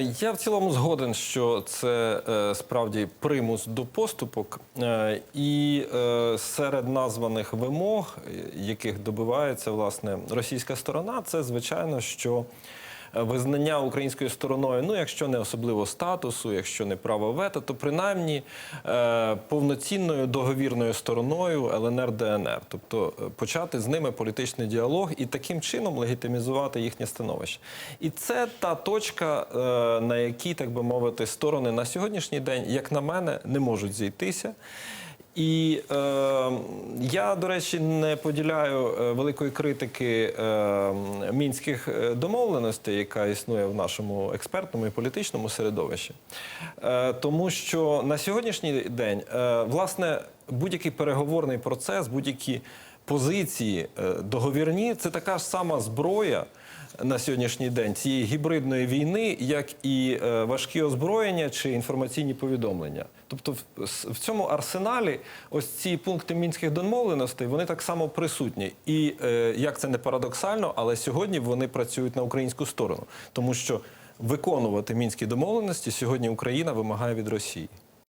Я в цілому згоден, що це е, справді примус до поступок, Е, і е, серед названих вимог, яких добивається власне російська сторона, це звичайно, що визнання українською стороною, ну якщо не особливо статусу, якщо не право вето, то принаймні е, повноцінною договірною стороною ЛНР ДНР, тобто е, почати з ними політичний діалог і таким чином легітимізувати їхнє становище. І це та точка, е, на якій, так би мовити, сторони на сьогоднішній день, як на мене, не можуть зійтися. І е, я, до речі, не поділяю е, великої критики е, мінських е, домовленостей, яка існує в нашому експертному і політичному середовищі. Тому що на сьогоднішній день, власне, будь-який переговорний процес, будь-які позиції е, договірні, це така ж сама зброя на сьогоднішній день цієї гібридної війни, як і е, важкі озброєння чи інформаційні повідомлення. Тобто, в, цьому арсеналі ось ці пункти мінських домовленостей вони так само присутні. І е, як це не парадоксально, але сьогодні вони працюють на українську сторону, тому що виконувати мінські домовленості сьогодні Україна вимагає від Росії.